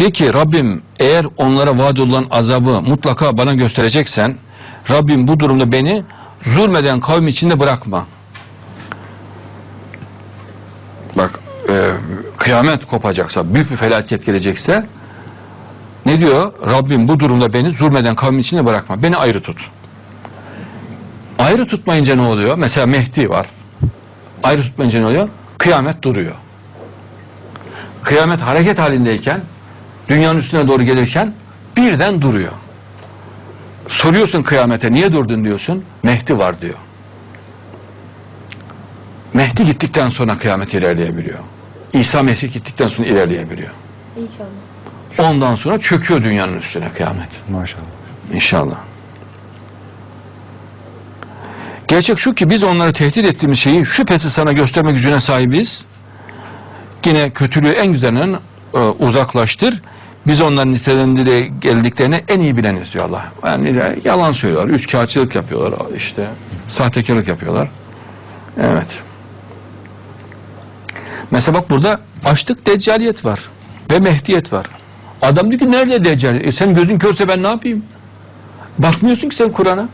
De ki Rabbim eğer onlara vaat olan azabı mutlaka bana göstereceksen Rabbim bu durumda beni zulmeden kavim içinde bırakma. Bak e, kıyamet kopacaksa, büyük bir felaket gelecekse ne diyor? Rabbim bu durumda beni zulmeden kavim içinde bırakma. Beni ayrı tut. Ayrı tutmayınca ne oluyor? Mesela Mehdi var. Ayrı tutmayınca ne oluyor? Kıyamet duruyor. Kıyamet hareket halindeyken dünyanın üstüne doğru gelirken birden duruyor. Soruyorsun kıyamete niye durdun diyorsun. Mehdi var diyor. Mehdi gittikten sonra kıyamet ilerleyebiliyor. İsa Mesih gittikten sonra ilerleyebiliyor. İnşallah. Ondan sonra çöküyor dünyanın üstüne kıyamet. Maşallah. İnşallah. Gerçek şu ki biz onları tehdit ettiğimiz şeyi şüphesiz sana gösterme gücüne sahibiz. Yine kötülüğü en güzelinden e, uzaklaştır. Biz onların nitelendiği geldiklerini en iyi bileniz diyor Allah. Yani yalan söylüyorlar, üç kağıtçılık yapıyorlar işte, sahtekarlık yapıyorlar. Evet. Mesela bak burada açlık deccaliyet var ve mehdiyet var. Adam diyor ki nerede deccal? E sen gözün körse ben ne yapayım? Bakmıyorsun ki sen Kur'an'a.